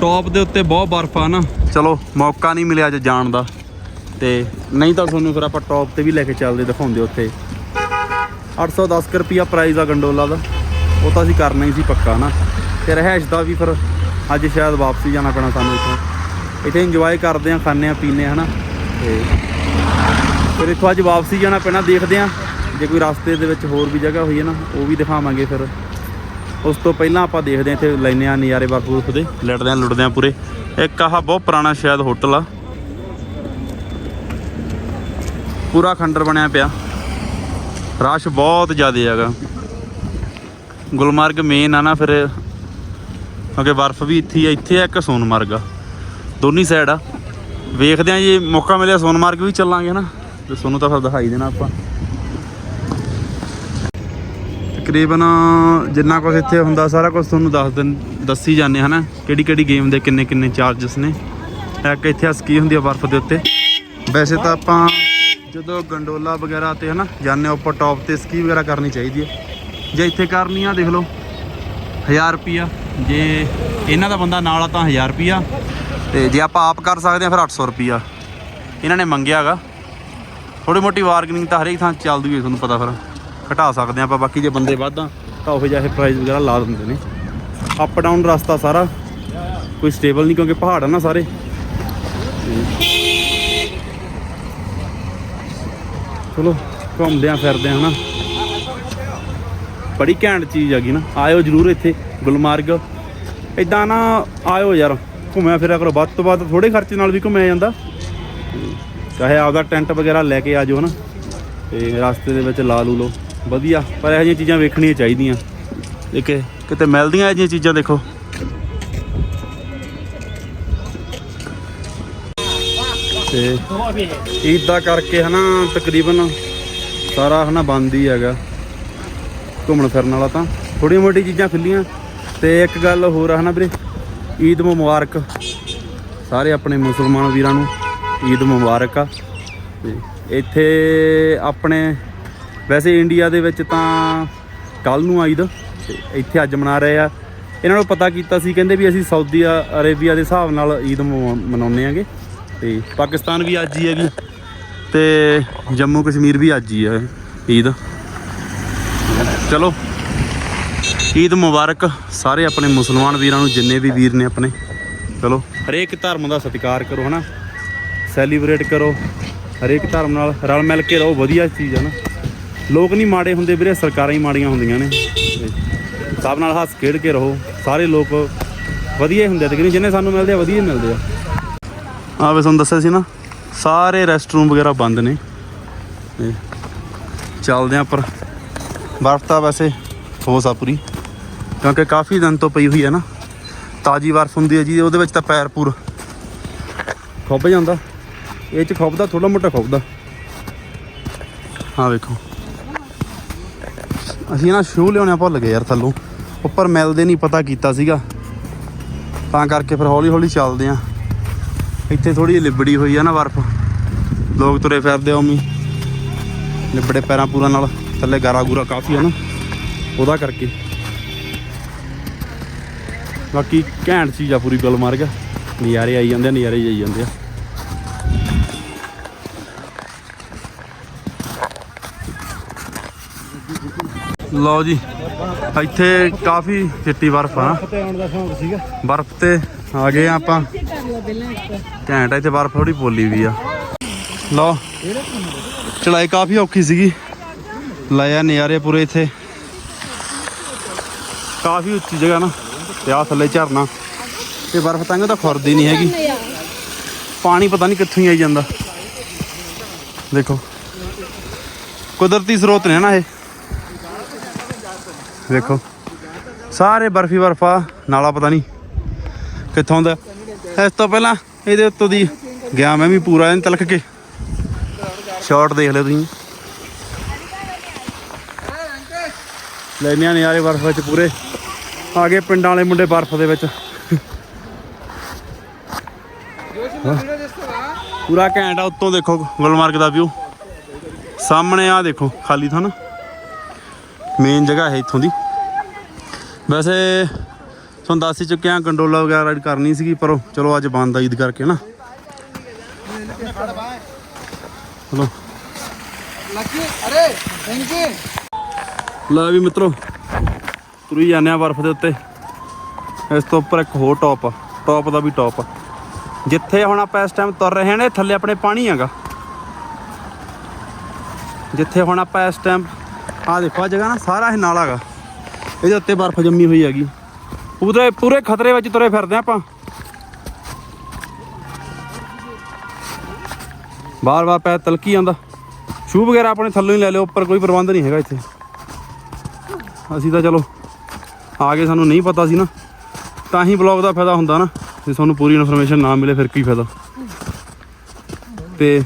S1: ਟੌਪ ਦੇ ਉੱਤੇ ਬਹੁਤ ਬਰਫ਼ ਆ ਨਾ। ਚਲੋ, ਮੌਕਾ ਨਹੀਂ ਮਿਲਿਆ ਅੱਜ ਜਾਣ ਦਾ। ਤੇ ਨਹੀਂ ਤਾਂ ਤੁਹਾਨੂੰ ਫਿਰ ਆਪਾਂ ਟੌਪ ਤੇ ਵੀ ਲੈ ਕੇ ਚੱਲਦੇ, ਦਿਖਾਉਂਦੇ ਉੱਥੇ। 810 ਰੁਪਈਆ ਪ੍ਰਾਈਜ਼ ਆ ਗੰਡੋਲਾ ਦਾ। ਉਹ ਤਾਂ ਅਸੀਂ ਕਰਨਾ ਹੀ ਸੀ ਪੱਕਾ ਨਾ। ਤੇ ਰਹਿائش ਦਾ ਵੀ ਫਿਰ ਅੱਜ ਸ਼ਾਇਦ ਵਾਪਸੀ ਜਾਣਾ ਪੈਣਾ ਸਾਨੂੰ ਇੱਥੋਂ। ਇੱਥੇ ਇੰਜੋਏ ਕਰਦੇ ਆ ਖਾਣੇ ਆ ਪੀਨੇ ਹਨਾ। ਤੇ ਫਿਰ ਇੱਥੋਂ ਅੱਜ ਵਾਪਸੀ ਜਾਣਾ ਪੈਣਾ, ਦੇਖਦੇ ਆ। ਜੇ ਕੋਈ ਰਸਤੇ ਦੇ ਵਿੱਚ ਹੋਰ ਵੀ ਜਗ੍ਹਾ ਹੋਈ ਹੈ ਨਾ, ਉਹ ਵੀ ਦਿਖਾਵਾਂਗੇ ਫਿਰ। ਉਸ ਤੋਂ ਪਹਿਲਾਂ ਆਪਾਂ ਦੇਖਦੇ ਹਾਂ ਇੱਥੇ ਲੈਨੇ ਆ ਨਜ਼ਾਰੇ ਬਰਫ ਦੇ। ਲੜਦੇ ਆ ਲੁੜਦੇ ਆ ਪੂਰੇ। ਇੱਕ ਆਹ ਬਹੁਤ ਪੁਰਾਣਾ ਸ਼ਾਇਦ ਹੋਟਲ ਆ। ਪੂਰਾ ਖੰਡਰ ਬਣਿਆ ਪਿਆ। ਰਸ਼ ਬਹੁਤ ਜ਼ਿਆਦਾ ਹੈਗਾ। ਗੁਲਮਾਰਗ ਮੇਨ ਆ ਨਾ ਫਿਰ। ਕਿਉਂਕਿ ਬਰਫ਼ ਵੀ ਇੱਥੇ ਹੀ ਆ, ਇੱਥੇ ਆ ਇੱਕ ਸੋਨਮਾਰਗ ਆ। ਦੋਨੀ ਸਾਈਡ ਆ। ਵੇਖਦੇ ਆ ਜੇ, ਮੌਕਾ ਮਿਲਿਆ, ਸੋਨਮਾਰਗ ਵੀ ਚੱਲਾਂਗੇ ਨਾ। ਤੇ ਤੁਹਾਨੂੰ ਤਾਂ ਫਿਰ ਦਿਖਾਈ ਦੇਣਾ ਆਪਾਂ। ਤਕਰੀਬਨ ਜਿੰਨਾ ਕੁਝ ਇੱਥੇ ਹੁੰਦਾ, ਸਾਰਾ ਕੁਝ ਤੁਹਾਨੂੰ ਦੱਸ ਦਿਨ ਦੱਸੀ ਜਾਂਦੇ ਹਨਾ, ਕਿਹੜੀ ਕਿਹੜੀ ਗੇਮ ਦੇ ਕਿੰਨੇ ਕਿੰਨੇ ਚਾਰजेस ਨੇ। ਇੱਕ ਇੱਥੇ ਸਕੀ ਹੁੰਦੀ ਆ ਬਰਫ਼ ਦੇ ਉੱਤੇ। ਵੈਸੇ ਤਾਂ ਆਪਾਂ ਜਦੋਂ ਗੰਡੋਲਾ ਵਗੈਰਾ ਤੇ ਹਨਾ, ਜਾਂਦੇ ਉੱਪਰ ਟੌਪ ਤੇ ਸਕੀ ਵਗੈਰਾ ਕਰਨੀ ਚਾਹੀਦੀ ਹੈ। ਜੇ ਇੱਥੇ ਕਰਨੀ ਆ, ਦੇਖ ਲਓ 1000 ਰੁਪਿਆ ਜੇ ਇਹਨਾਂ ਦਾ ਬੰਦਾ ਨਾਲ ਆ, ਤਾਂ 1000 ਰੁਪਿਆ ਤੇ ਜੇ ਆਪਾਂ ਆਪ ਕਰ ਸਕਦੇ ਆ ਫਿਰ 800 ਰੁਪਿਆ ਇਹਨਾਂ ਨੇ ਮੰਗਿਆ ਹੈਗਾ। ਥੋੜੀ ਮੋਟੀ ਵਾਰਗਨਿੰਗ ਤਾਂ ਹਰੇਕ ਥਾਂ 'ਚ ਚੱਲਦੀ ਹੋਈ ਤੁਹਾਨੂੰ ਪਤਾ ਫਿਰ। ਘਟਾ ਸਕਦੇ ਆ ਆਪਾਂ, ਬਾਕੀ ਜੇ ਬੰਦੇ ਵੱਧਾ, ਤਾਂ ਉਹ ਜਿਹੇ ਪ੍ਰਾਈਸ ਵਗੈਰਾ ਲਾ ਦਿੰਦੇ ਨੇ। ਅਪ ਡਾਊਨ ਰਸਤਾ ਸਾਰਾ, ਕੋਈ ਸਟੇਬਲ ਨਹੀਂ, ਕਿਉਂਕਿ ਪਹਾੜ ਆ ਨਾ ਸਾਰੇ। ਚਲੋ, ਘੁੰਮਦੇ ਆ ਫਿਰਦੇ ਆ ਹਨਾ। ਬੜੀ ਘੈਂਟ ਚੀਜ਼ ਹੈਗੀ ਨਾ, ਆਇਓ ਜਰੂਰ ਇੱਥੇ, ਗੁਲਮਾਰਗ। ਇਦਾਂ ਨਾ ਆਇਓ ਯਾਰ, ਘੁੰਮਿਆ ਫਿਰਿਆ ਕਰੋ, ਵੱਧ ਤੋਂ ਵੱਧ ਥੋੜੇ ਖਰਚੇ ਨਾਲ ਵੀ ਘੁੰਮਿਆ ਜਾਂਦਾ। ਚਾਹੇ ਆਪਦਾ ਟੈਂਟ ਵਗੈਰਾ ਲੈ ਕੇ ਆ ਜਾਓ, ਹਨਾ। ਤੇ ਰਸਤੇ ਦੇ ਵਿੱਚ ਲਾ ਲੂ ਲੋ ਵਧੀਆ, ਪਰ ਇਹੋ ਜਿਹੀਆਂ ਚੀਜ਼ਾਂ ਵੇਖਣੀਆਂ ਚਾਹੀਦੀਆਂ। ਇੱਕ ਕਿਤੇ ਮਿਲਦੀਆਂ ਇਹੋ ਜਿਹੀਆਂ ਚੀਜ਼ਾਂ, ਦੇਖੋ। ਤੇ ਇਦਾਂ ਕਰਕੇ ਹਨਾ, ਤਕਰੀਬਨ ਸਾਰਾ ਹਨਾ ਬੰਦ ਹੀ ਹੈਗਾ। ਘੁੰਮਣ ਫਿਰਨ ਵਾਲਾ ਤਾਂ। ਥੋੜੀ ਮੋਟੀ ਚੀਜ਼ਾਂ ਖੁੱਲੀਆਂ ਤੇ ਇੱਕ ਗੱਲ ਹੋਰ ਆ ਹਨਾ ਵੀਰੇ, ਈਦ ਮੁਬਾਰਕ। ਸਾਰੇ ਆਪਣੇ ਮੁਸਲਮਾਨ ਵੀਰਾਂ ਨੂੰ ਈਦ ਮੁਬਾਰਕ ਆ। ਤੇ ਇੱਥੇ ਆਪਣੇ ਵੈਸੇ ਇੰਡੀਆ ਦੇ ਵਿੱਚ ਤਾਂ ਕੱਲ ਨੂੰ ਆ ਈਦ ਤੇ ਇੱਥੇ ਅੱਜ ਮਨਾ ਰਹੇ ਆ। ਇਹਨਾਂ ਨੂੰ ਪਤਾ ਕੀਤਾ ਸੀ, ਕਹਿੰਦੇ ਵੀ ਅਸੀਂ ਸਾਊਦੀ ਅਰੇਬੀਆ ਦੇ ਹਿਸਾਬ ਨਾਲ ਈਦ ਮਨਾਉਂਦੇ ਆਂਗੇ। ਤੇ ਪਾਕਿਸਤਾਨ ਵੀ ਅੱਜ ਹੀ ਹੈਗੀ। ਤੇ ਜੰਮੂ ਕਸ਼ਮੀਰ ਵੀ ਅੱਜ ਹੀ ਹੈ ਈਦ। ਚਲੋ, ਈਦ ਮੁਬਾਰਕ ਸਾਰੇ ਆਪਣੇ ਮੁਸਲਮਾਨ ਵੀਰਾਂ ਨੂੰ, ਜਿੰਨੇ ਵੀ ਵੀਰ ਨੇ ਆਪਣੇ। ਚਲੋ, ਹਰੇਕ ਧਰਮ ਦਾ ਸਤਿਕਾਰ ਕਰੋ, ਹਨਾ। ਸੈਲੀਬ੍ਰੇਟ ਕਰੋ। ਹਰੇਕ ਧਰਮ ਨਾਲ ਰਲ ਮਿਲ ਕੇ ਰਹੋ, ਵਧੀਆ ਚੀਜ਼ ਹੈ ਨਾ। ਲੋਕ ਨਹੀਂ ਮਾੜੇ ਹੁੰਦੇ ਵੀਰੇ, ਸਰਕਾਰਾਂ ਹੀ ਮਾੜੀਆਂ ਹੁੰਦੀਆਂ ਨੇ। ਤੇ ਸਭ ਨਾਲ ਹੱਸ ਖੇਡ ਕੇ ਰਹੋ। ਸਾਰੇ ਲੋਕ ਵਧੀਆ ਹੀ ਹੁੰਦੇ ਆ ਤਕਰੀਬਨ ਜਿੰਨੇ ਸਾਨੂੰ ਮਿਲਦੇ ਆ, ਵਧੀਆ ਮਿਲਦੇ ਆ। ਆ ਵੇ ਤੁਹਾਨੂੰ ਦੱਸਿਆ ਸੀ ਨਾ, ਸਾਰੇ ਰੈਸਟਰੂਮ ਵਗੈਰਾ ਬੰਦ ਨੇ। ਤੇ ਚੱਲਦੇ ਆ ਪਰ ਬਰਫ਼ ਤਾਂ ਵੈਸੇ ਹੋ ਆ ਪੂਰੀ। ਕਿਉਂਕਿ ਕਾਫੀ ਦਿਨ ਤੋਂ ਪਈ ਹੋਈ ਹੈ ਨਾ, ਤਾਜੀ ਬਰਫ਼ ਹੁੰਦੀ ਹੈ ਜੀ, ਉਹਦੇ ਵਿੱਚ ਤਾਂ ਪੈਰ ਪੂਰ ਖੁੱਭ ਜਾਂਦਾ। ਇਹ ਚ ਖੁੱਭਦਾ ਥੋੜਾ ਮੋਟਾ ਖੁੱਭਦਾ ਹਾਂ ਵੇਖੋ। ਅਸੀਂ ਨਾ ਸ਼ੂ ਲਿਆਉਣੇ ਭੁੱਲ ਗਏ ਯਾਰ ਥੱਲੋਂ। ਉੱਪਰ ਮਿਲਦੇ ਨਹੀਂ ਪਤਾ ਕੀਤਾ ਸੀਗਾ। ਤਾਂ ਕਰਕੇ ਫਿਰ ਹੌਲੀ ਹੌਲੀ ਚੱਲਦੇ ਆ। ਇੱਥੇ ਥੋੜੀ ਲਿਬੜੀ ਹੋਈ ਆ ਨਾ ਬਰਫ਼। ਲੋਕ ਤੁਰੇ ਫਿਰਦੇ ਆ ਉਮੀ ਲਿਬੜੇ ਪੈਰਾਂ ਪੂਰਾ ਨਾਲ। ਥੱਲੇ ਗਾਰਾ ਗੂਰਾ ਕਾਫੀ ਆ ਨਾ। ਉਹਦਾ ਕਰਕੇ। ਬਾਕੀ ਘੈਂਟ ਚੀਜ਼ ਆ ਪੂਰੀ ਗੁਲ ਮਾਰ ਗਿਆ ਨਜ਼ਾਰੇ ਆਈ ਜਾਂਦੇ ਆ, ਨਜ਼ਾਰੇ ਹੀ ਆਈ ਜਾਂਦੇ ਆ। ਲਓ ਜੀ ਇੱਥੇ ਕਾਫੀ ਚਿੱਟੀ ਬਰਫ਼ ਆ।
S2: ਤੇ ਆਉਣ ਦਾ ਸ਼ੌਂਕ ਸੀਗਾ।
S1: ਬਰਫ਼ ਤੇ ਆ ਗਏ ਆ ਆਪਾਂ। ਘੈਂਟ ਆ ਇੱਥੇ ਬਰਫ਼ ਥੋੜੀ ਪੋਲੀ ਵੀ ਆ। ਲਓ ਚੜਾਈ ਕਾਫੀ ਔਖੀ ਸੀਗੀ। ਲਾਇਆ ਨਜ਼ਾਰੇ ਪੂਰੇ ਇੱਥੇ। ਕਾਫੀ ਉੱਚੀ ਜਗ੍ਹਾ ਨਾ ਤੇ ਆ ਥੱਲੇ ਝਰਨਾ। ਤੇ ਬਰਫ਼ ਤੰਗ ਤਾਂ ਖੁਰਦੀ ਨਹੀਂ ਹੈਗੀ। ਪਾਣੀ ਪਤਾ ਨਹੀਂ ਕਿੱਥੋਂ ਹੀ ਆਈ ਜਾਂਦਾ। ਦੇਖੋ ਕੁਦਰਤੀ ਸਰੋਤ ਨੇ ਨਾ ਇਹ। ਦੇਖੋ। ਸਾਰੇ ਬਰਫੀ ਬਰਫਾ, ਨਾਲਾ ਪਤਾ ਨਹੀਂ ਕਿੱਥੋਂ ਦਾ। ਇਸ ਤੋਂ ਪਹਿਲਾਂ ਇਹਦੇ ਉੱਤੋਂ ਦੀ ਗਿਆ ਮੈਂ ਵੀ ਪੂਰਾ ਇਹਨੂੰ ਤਲਕ ਕੇ। ਸ਼ਾਟ ਦੇਖ ਲਿਓ ਤੁਸੀਂ। ਲੈਣਿਆ ਨਿਆਰੇ ਬਰਫ ਵਿੱਚ ਪੂਰੇ। ਆ ਗਏ ਪਿੰਡਾਂ ਵਾਲੇ ਮੁੰਡੇ ਬਰਫ ਦੇ ਵਿੱਚ। ਪੂਰਾ ਘੈਂਟ ਆ, ਉੱਤੋਂ ਦੇਖੋ, ਗੁਲਮਾਰਗ ਦਾ ਵਿਊ ਸਾਹਮਣੇ ਆ ਦੇਖੋ, ਖਾਲੀ ਥਾਂ ਨਾ। ਮੇਨ ਜਗ੍ਹਾ ਹੈ ਇੱਥੋਂ ਦੀ। ਵੈਸੇ ਤੁਹਾਨੂੰ ਦੱਸ ਹੀ ਚੁੱਕੇ ਆ ਗੰਡੋਲਾ ਵਗੈਰਾ ਰਾਈਡ ਕਰਨੀ ਸੀਗੀ ਪਰ ਚਲੋ ਅੱਜ ਬੰਦ ਆ ਈਦ ਕਰਕੇ ਨਾ। ਚਲੋ।
S2: ਲੱਕੀ ਅਰੇ ਥੈਂਕ ਯੂ
S1: ਲੈ ਵੀ ਮਿੱਤਰੋ ਤੁਰੀ ਜਾਂਦੇ ਆ ਬਰਫ਼ ਦੇ ਉੱਤੇ। ਇਸ ਤੋਂ ਉੱਪਰ ਇੱਕ ਹੋਰ ਟੌਪ ਆ ਟੌਪ ਦਾ ਵੀ ਟੌਪ ਆ। ਜਿੱਥੇ ਹੁਣ ਆਪਾਂ ਇਸ ਟਾਈਮ ਤੁਰ ਰਹੇ ਨੇ ਥੱਲੇ ਆਪਣੇ ਪਾਣੀ ਹੈਗਾ। ਜਿੱਥੇ ਹੁਣ ਆਪਾਂ ਇਸ ਟਾਈਮ ਆ ਦੇਖੋ, ਆ ਜਗ੍ਹਾ ਨਾ ਸਾਰਾ ਇਹ ਨਾਲਾ ਹੈਗਾ। ਇਹਦੇ ਉੱਤੇ ਬਰਫ਼ ਜੰਮੀ ਹੋਈ ਹੈਗੀ। ਪੂਰੇ ਪੂਰੇ ਖਤਰੇ ਵਿੱਚ ਤੁਰੇ ਫਿਰਦੇ ਆ ਆਪਾਂ। ਬਾਰ ਬਾਰ ਪੈਰ ਤਲਕੀ ਜਾਂਦਾ। ਸ਼ੂ ਵਗੈਰਾ ਆਪਣੇ ਥੱਲੋਂ ਹੀ ਲੈ ਲਿਓ, ਉੱਪਰ ਕੋਈ ਪ੍ਰਬੰਧ ਨਹੀਂ ਹੈਗਾ ਇੱਥੇ। ਅਸੀਂ ਤਾਂ ਚਲੋ, ਆ ਕੇ ਸਾਨੂੰ ਨਹੀਂ ਪਤਾ ਸੀ ਨਾ। ਤਾਂ ਹੀ ਬਲੌਗ ਦਾ ਫਾਇਦਾ ਹੁੰਦਾ ਨਾ, ਜੇ ਤੁਹਾਨੂੰ ਪੂਰੀ ਇਨਫੋਰਮੇਸ਼ਨ ਨਾ ਮਿਲੇ ਫਿਰ ਕੀ ਫਾਇਦਾ। ਤੇ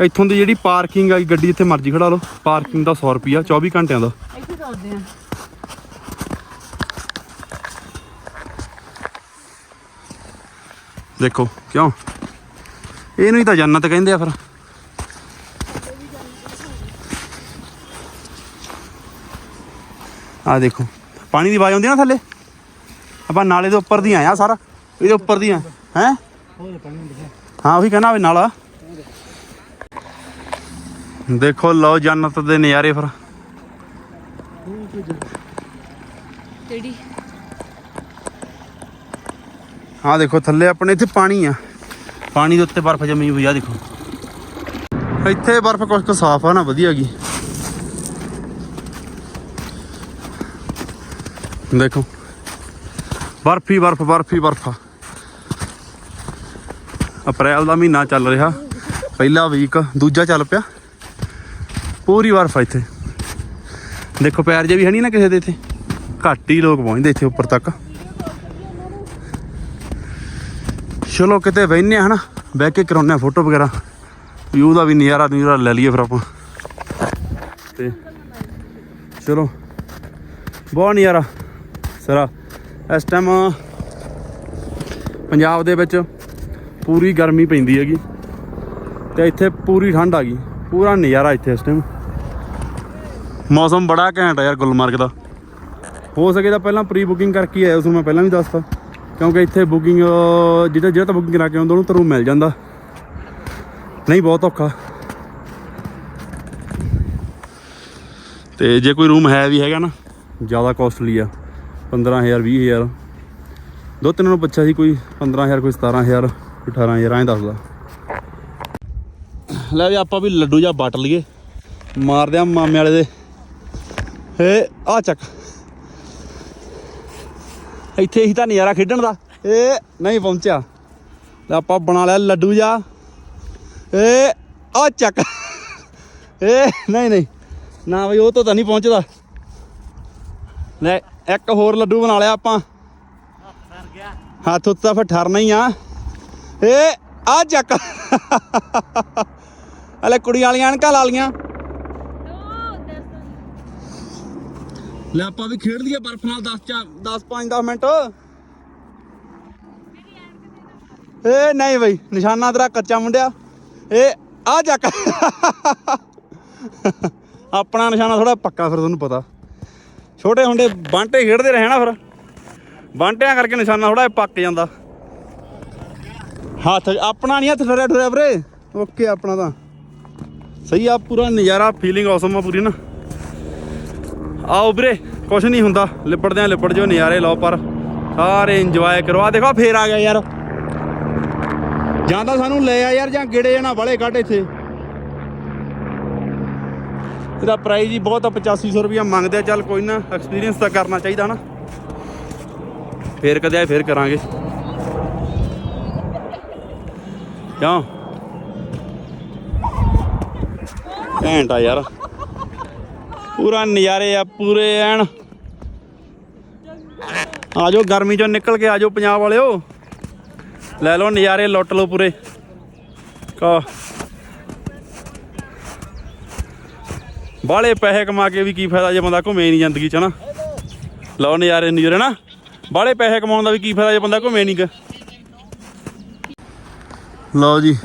S1: ਇੱਥੋਂ ਦੀ ਜਿਹੜੀ ਪਾਰਕਿੰਗ ਆ ਗੱਡੀ ਇੱਥੇ ਮਰਜ਼ੀ ਖੜਾ ਲਓ ਪਾਰਕਿੰਗ ਦਾ 100 ਰੁਪਿਆ 24 ਘੰਟਿਆਂ ਦਾ।
S3: ਇੱਥੇ ਕਰਦੇ ਆ।
S1: ਦੇਖੋ ਕਿਉਂ? ਇਹਨੂੰ ਹੀ ਤਾਂ ਜੰਨਤ ਕਹਿੰਦੇ ਆ ਫਿਰ। ਆ ਦੇਖੋ ਪਾਣੀ ਦੀ ਆਵਾਜ਼ ਆਉਂਦੀ ਨਾ ਥੱਲੇ? ਆਪਾਂ ਨਾਲੇ ਦੇ ਉੱਪਰ ਦੀ ਆਇਆ ਸਾਰਾ। ਇਹਦੇ ਉੱਪਰ ਦੀ ਆ ਹੈ ਹਾਂ ਉਹੀ ਕਹਿਣਾ ਵੀ ਨਾਲਾ। ਦੇਖੋ ਲਓ ਜੰਨਤ ਦੇ ਨਜ਼ਾਰੇ ਫਿਰ।
S3: ਕਿਹੜੀ?
S1: ਹਾਂ ਦੇਖੋ ਥੱਲੇ ਆਪਣੇ ਇੱਥੇ ਪਾਣੀ ਆ। ਪਾਣੀ ਦੇ ਉੱਤੇ ਬਰਫ਼ ਜੰਮੀ ਹੋਈ ਆ ਦੇਖੋ। ਇੱਥੇ ਬਰਫ਼ ਕੁਝ ਕੁ ਸਾਫ਼ ਆ ਨਾ ਵਧੀਆ ਗਈ ਦੇਖੋ। ਬਰਫੀ ਬਰਫ ਬਰਫੀ ਬਰਫਾ ਅਪ੍ਰੈਲ ਦਾ ਮਹੀਨਾ ਚੱਲ ਰਿਹਾ। ਪਹਿਲਾ ਵੀਕ ਦੂਜਾ ਚੱਲ ਪਿਆ। ਪੂਰੀ ਬਰਫ ਆ ਇੱਥੇ। ਦੇਖੋ, ਪੈਰ ਜੇ ਵੀ ਹੈ ਨਹੀਂ ਨਾ ਕਿਸੇ ਦੇ ਇੱਥੇ। ਘੱਟ ਹੀ ਲੋਕ ਪਹੁੰਚਦੇ ਇੱਥੇ ਉੱਪਰ ਤੱਕ। ਚਲੋ, ਕਿਤੇ ਬਹਿਨੇ ਆ, ਹਨਾ? ਬਹਿ ਕੇ ਕਰਾਉਂਦੇ ਆ ਫੋਟੋ ਵਗੈਰਾ। ਵਿਊ ਦਾ ਵੀ ਨਜ਼ਾਰਾ ਨਜ਼ਾਰਾ ਲੈ ਲਈਏ ਫਿਰ ਆਪਾਂ। ਤੇ ਚਲੋ, ਬਹੁਤ ਨਜ਼ਾਰਾ। ਸਾਰਾ, ਇਸ ਟਾਈਮ ਪੰਜਾਬ ਦੇ ਵਿੱਚ ਪੂਰੀ ਗਰਮੀ ਪੈਂਦੀ ਹੈਗੀ। ਤੇ ਇੱਥੇ ਪੂਰੀ ਠੰਡ ਆ ਗਈ। ਪੂਰਾ ਨਜ਼ਾਰਾ ਇੱਥੇ ਇਸ ਟਾਈਮ ਮੌਸਮ ਬੜਾ ਘੈਂਟ ਆ ਯਾਰ ਗੁਲਮਰਗ ਦਾ। ਹੋ ਸਕੇ ਤਾਂ ਪਹਿਲਾਂ ਪ੍ਰੀ ਬੁਕਿੰਗ ਕਰਕੇ ਆਇਆ ਉਸ ਨੂੰ ਮੈਂ ਪਹਿਲਾਂ ਵੀ ਦੱਸਤਾ। ਕਿਉਂਕਿ ਇੱਥੇ ਬੁਕਿੰਗ ਜਿਹਦਾ ਜਿਹੜਾ ਤਾਂ ਬੁਕਿੰਗ ਕਰਾ ਕੇ ਆਉਂਦਾ ਉਹਨੂੰ ਤਾਂ room ਮਿਲ ਜਾਂਦਾ। ਨਹੀਂ ਬਹੁਤ ਔਖਾ। ਤੇ ਜੇ ਕੋਈ ਰੂਮ ਹੈ ਵੀ ਹੈਗਾ ਨਾ। ਜ਼ਿਆਦਾ ਕਾਸਟਲੀ ਆ। 15000 20000 ਦੋ ਤਿੰਨ ਨੂੰ ਪੁੱਛਿਆ ਸੀ ਕੋਈ 15000 ਕੋਈ 17000 ਕੋਈ 18000 ਐਂ ਦੱਸਦਾ। ਲੈ ਵੀ ਆਪਾਂ ਵੀ ਲੱਡੂ ਜਾਂ ਵਟ ਲਈਏ। ਮਾਰਦੇ ਆ ਮਾਮੇ ਵਾਲੇ ਦੇ। ਏ, ਆ ਚੱਕ। ਇੱਥੇ ਹੀ ਤਾਂ ਨਜ਼ਾਰਾ ਖੇਡਣ ਦਾ। ਏ, ਨਹੀਂ ਪਹੁੰਚਿਆ। ਲੈ ਆਪਾਂ ਬਣਾ ਲਿਆ ਲੱਡੂ ਜਾ। ਏ, ਆ ਚੱਕ। ਏ, ਨਹੀਂ ਨਹੀਂ। ਨਾ ਬਈ, ਉਹ ਤੋਂ ਤਾਂ ਨਹੀਂ ਪਹੁੰਚਦਾ। ਲੈ, ਇੱਕ ਹੋਰ ਲੱਡੂ ਬਣਾ ਲਿਆ ਆਪਾਂ। ਹੱਥ ਉੱਤੇ ਫਿਰ ਠਰਨਾ ਹੀ ਆ। ਏ, ਆ ਚੱਕ। ਹਲੇ ਕੁੜੀ ਵਾਲੀਆਂ ਅਣਕਾਂ ਲਾ ਲੀਆਂ ਲੈ ਆਪਾਂ ਵੀ ਖੇਡ ਲਈਏ ਬਰਫ ਨਾਲ 10 10 5 10 ਮਿੰਟ। ਏ ਨਹੀਂ ਬਈ, ਨਿਸ਼ਾਨਾ ਤੇਰਾ ਕੱਚਾ ਮੁੰਡਿਆ। ਏ ਆ ਚੱਕ। ਆਪਣਾ ਨਿਸ਼ਾਨਾ ਥੋੜਾ ਪੱਕਾ ਫਿਰ ਤੁਹਾਨੂੰ ਪਤਾ। ਛੋਟੇ ਹੁੰਦੇ ਬਾਂਟੇ ਖੇਡਦੇ ਰਹੇ ਨਾ ਫਿਰ। ਬਾਂਟਿਆਂ ਕਰਕੇ ਨਿਸ਼ਾਨਾ ਥੋੜਾ ਪੱਕ ਜਾਂਦਾ। ਹੱਥ, ਆਪਣਾ ਨਹੀਂ ਹੱਥ ਠਰਿਆ ਠਰਿਆ ਓਕੇ, ਆਪਣਾ ਤਾਂ। ਸਹੀ ਆ, ਪੂਰਾ ਨਜ਼ਾਰਾ ਫੀਲਿੰਗ ਔਸਮ ਆ ਪੂਰੀ ਨਾ। ਆਓ ਵੀਰੇ, ਕੁਛ ਨਹੀਂ ਹੁੰਦਾ ਲਿਪੜਦੇ ਆ ਲਿਪੜ ਜੋ ਨਜ਼ਾਰੇ ਲਓ, ਪਰ ਸਾਰੇ ਇੰਜੋਏ ਕਰੋ। ਆ ਦੇਖੋ, ਫੇਰ ਆ ਗਿਆ ਯਾਰ। ਜਾਂ ਤਾਂ ਸਾਨੂੰ ਲੈ ਆ ਯਾਰ, ਜਾਂ ਗਿੜੇ ਜਣਾ, ਵਾਲੇ ਕੱਢ ਇੱਥੇ। ਇਹਦਾ ਪ੍ਰਾਈਸ ਹੀ ਬਹੁਤ ਆ 8500 ਰੁਪਇਆ ਮੰਗਦੇ ਆ। ਚੱਲ ਕੋਈ ਨਾ ਐਕਸਪੀਰੀਅੰਸ ਤਾਂ ਕਰਨਾ ਚਾਹੀਦਾ ਨਾ। ਫੇਰ ਕਦੇ ਆਏ, ਫੇਰ ਕਰਾਂਗੇ। ਕਿਉਂ? ਘੈਂਟ ਯਾਰ। ਪੂਰਾ ਨਜ਼ਾਰੇ ਆ, ਪੂਰੇ ਐਨ। ਆਜੋ, ਗਰਮੀ ਚੋਂ ਨਿਕਲ ਕੇ ਆਜੋ ਪੰਜਾਬ ਵਾਲਿਓ। ਲੈ ਲਓ ਨਜ਼ਾਰੇ, ਲੁੱਟ ਲਓ ਪੂਰੇ। ਕਾ। ਬਾਲੇ ਪੈਸੇ ਕਮਾ ਕੇ ਵੀ ਕੀ ਫਾਇਦਾ ਜੇ ਬੰਦਾ ਘੁੰਮੇ ਨਹੀਂ ਜ਼ਿੰਦਗੀ ਚ ਨਾ ਲਓ ਨਜ਼ਾਰੇ ਨਜ਼ਾਰੇ ਨਾ। ਬਾਲੇ ਪੈਸੇ ਕਮਾਉਣ ਦਾ ਵੀ ਕੀ ਫਾਇਦਾ ਜੇ ਬੰਦਾ ਘੁੰਮੇ ਨਹੀਂ ਗਾ। ਲਓ ਜੀ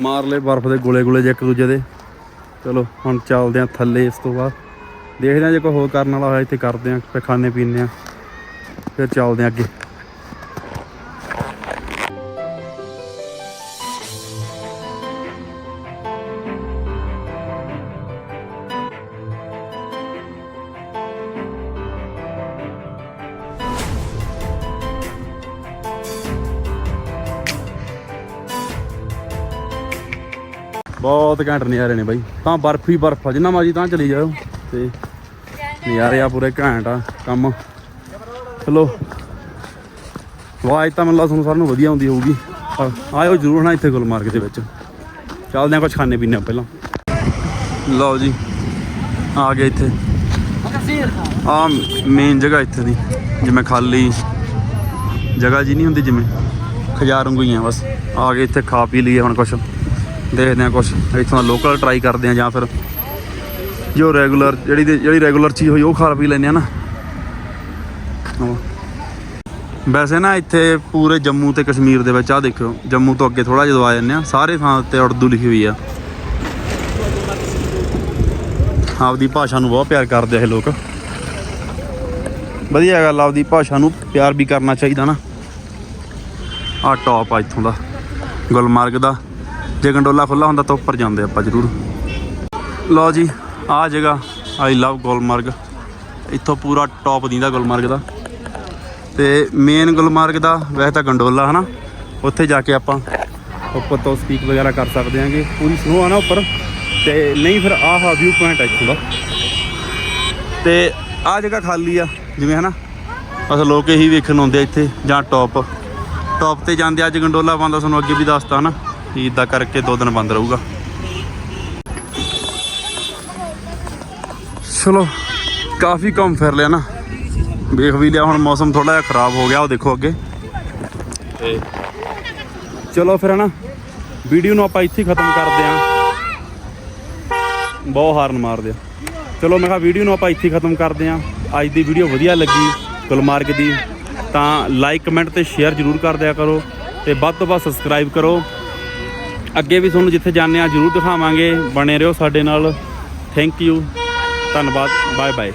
S1: ਮਾਰ ਲੈ ਬਰਫ਼ ਦੇ ਗੋਲੇ ਗੋਲੇ ਜੇ ਇੱਕ ਦੂਜੇ ਦੇ। ਚਲੋ, ਹੁਣ ਚੱਲਦੇ ਆ ਥੱਲੇ ਇਸ ਤੋਂ ਬਾਅਦ। ਦੇਖਦੇ ਆ ਜੇ ਕੋਈ ਹੋਰ ਕਰਨ ਵਾਲਾ ਹੋਇਆ, ਇੱਥੇ ਕਰਦੇ ਆ ਫਿਰ ਖਾਣੇ ਪੀਣੇ ਆ ਫਿਰ ਚੱਲਦੇ ਆ ਅੱਗੇ। ਬਹੁਤ ਘੈਂਟ ਨਜ਼ਾਰੇ ਨੇ ਬਾਈ। ਤਾਂ ਬਰਫ ਹੀ ਬਰਫ ਆ, ਜਿੰਨਾ ਮਰਜ਼ੀ ਤਾਂ ਚਲੀ ਜਾਓ। ਤੇ ਨਜ਼ਾਰੇ ਆ ਪੂਰੇ ਘੈਂਟ ਆ, ਕੰਮ। ਚਲੋ। ਆਵਾਜ਼ ਤਾਂ ਮੈਨੂੰ ਲੱਗਦਾ ਤੁਹਾਨੂੰ ਸਾਰਿਆਂ ਨੂੰ ਵਧੀਆ ਆਉਂਦੀ ਹੋਊਗੀ। ਆਇਓ ਜ਼ਰੂਰ ਨਾ ਇੱਥੇ ਗੁਲਮਾਰਗ ਦੇ ਵਿੱਚ। ਚੱਲਦੇ ਆ ਕੁਝ ਖਾਣੇ ਪੀਣੇ ਆ ਪਹਿਲਾਂ। ਲਓ ਜੀ, ਆ ਗਏ ਇੱਥੇ। ਆ ਮੇਨ ਜਗ੍ਹਾ ਇੱਥੇ ਦੀ, ਜਿਵੇਂ ਖਾਲੀ ਜਗ੍ਹਾ ਜੀ ਨਹੀਂ ਹੁੰਦੀ ਜਿਵੇਂ। ਖਜਾਰ ਵਾਂਗੂ ਹੀ ਆ ਬਸ। ਆ ਗਏ ਇੱਥੇ ਖਾ ਪੀ ਲਈਏ ਹੁਣ ਕੁਛ। ਦੇਖਦੇ ਆ ਕੁਛ। ਇੱਥੋਂ ਦਾ ਲੋਕਲ ਟਰਾਈ ਕਰਦੇ ਆ ਜਾਂ ਫਿਰ ਜੋ ਰੈਗੂਲਰ ਜਿਹੜੀ ਜਿਹੜੀ ਰੈਗੂਲਰ ਚੀਜ਼ ਹੋਈ ਉਹ ਖਾ ਪੀ ਲੈਂਦੇ ਆ ਨਾ। ਵੈਸੇ ਨਾ ਇੱਥੇ ਪੂਰੇ ਜੰਮੂ ਤੇ ਕਸ਼ਮੀਰ ਦੇ ਵਿੱਚ ਆ ਦੇਖਿਓ, ਜੰਮੂ ਤੋਂ ਅੱਗੇ ਥੋੜਾ ਜਦੋਂ ਆ ਜਾਂਦੇ ਆ ਸਾਰੇ ਥਾਂ ਉੱਤੇ ਉਰਦੂ ਲਿਖੀ ਹੋਈ ਆ। ਆਪਦੀ ਭਾਸ਼ਾ ਨੂੰ ਬਹੁਤ ਪਿਆਰ ਕਰਦੇ ਇਹ ਲੋਕ। ਵਧੀਆ ਗੱਲ, ਆਪਦੀ ਭਾਸ਼ਾ ਨੂੰ ਪਿਆਰ ਵੀ ਕਰਨਾ ਚਾਹੀਦਾ ਨਾ। ਆ ਟੌਪ ਆ ਇੱਥੋਂ ਦਾ, ਗੁਲਮਰਗ ਦਾ। ਜੇ ਗੰਡੋਲਾ ਖੁੱਲਾ ਹੁੰਦਾ ਤਾਂ ਉੱਪਰ ਜਾਂਦੇ ਆਪਾਂ ਜ਼ਰੂਰ। ਲਓ ਜੀ, ਆ ਜਗ੍ਹਾ ਆਈ ਲਵ ਗੁਲਮਰਗ। ਇੱਥੋਂ ਪੂਰਾ ਟੌਪ ਦਿੰਦਾ ਗੁਲਮਰਗ ਦਾ। ਤੇ ਮੇਨ ਗੁਲਮਰਗ ਦਾ ਵੈਸੇ ਤਾਂ ਗੰਡੋਲਾ, ਹਨਾ? ਉੱਥੇ ਜਾ ਕੇ ਆਪਾਂ ਉੱਪਰ ਤੋਂ ਸਪੀਕ ਵਗੈਰਾ ਕਰ ਸਕਦੇ ਹਾਂਗੇ। ਪੂਰੀ ਸਨੋ ਆ ਨਾ ਉੱਪਰ। ਤੇ ਨਹੀਂ ਫਿਰ ਆਹ ਵਿਊ ਪੁਆਇੰਟ ਆ ਇੱਥੋਂ ਦਾ। ਤੇ ਆ ਜਗ੍ਹਾ ਖਾਲੀ ਆ, ਜਿਵੇਂ, ਹਨਾ? ਬਸ ਲੋਕ ਇਹੀ ਵੇਖਣ ਆਉਂਦੇ ਇੱਥੇ, ਜਾਂ ਟੌਪ ਟੌਪ ਤੇ ਜਾਂਦੇ ਅੱਜ ਗੰਡੋਲਾ ਬੰਦਾ ਤੁਹਾਨੂੰ ਅੱਗੇ ਵੀ ਦੱਸਤਾ ਨਾ ਇਦਾਂ ਕਰਕੇ ਦੋ ਦਿਨ ਬੰਦ ਰਹੂਗਾ। ਚਲੋ, ਕਾਫੀ ਕੰਮ ਫਿਰ ਲਿਆ ਨਾ। ਵੇਖ ਵੀ ਲਿਆ, ਹੁਣ ਮੌਸਮ ਥੋੜਾ ਜਿਹਾ ਖਰਾਬ ਹੋ ਗਿਆ, ਉਹ ਦੇਖੋ ਅੱਗੇ। ਤੇ ਚਲੋ ਫਿਰ ਹਨਾ, ਵੀਡੀਓ ਨੂੰ ਆਪਾਂ ਇੱਥੇ ਖਤਮ ਕਰਦੇ ਆਂ ਬਹੁਤ ਹਾਰਨ ਮਾਰਦੇ ਆ। ਚਲੋ, ਮੈਂ ਕਿਹਾ ਵੀਡੀਓ ਨੂੰ ਆਪਾਂ ਇੱਥੇ ਖਤਮ ਕਰਦੇ ਆਂ ਅੱਜ ਦੀ ਵੀਡੀਓ ਵਧੀਆ ਲੱਗੀ ਗੁਲਮਾਰਗ ਦੀ, ਤਾਂ ਲਾਈਕ ਕਮੈਂਟ ਤੇ ਸ਼ੇਅਰ ਜ਼ਰੂਰ ਕਰ ਦਿਆ ਕਰੋ ਤੇ ਵੱਧ ਤੋਂ ਵੱਧ ਸਬਸਕ੍ਰਾਈਬ ਕਰੋ। ਅੱਗੇ ਵੀ ਤੁਹਾਨੂੰ ਜਿੱਥੇ ਜਾਂਦੇ ਆ ਜ਼ਰੂਰ ਦਿਖਾਵਾਂਗੇ। ਬਣੇ ਰਹੋ ਸਾਡੇ ਨਾਲ। ਥੈਂਕ ਯੂ ਧੰਨਵਾਦ। Bye bye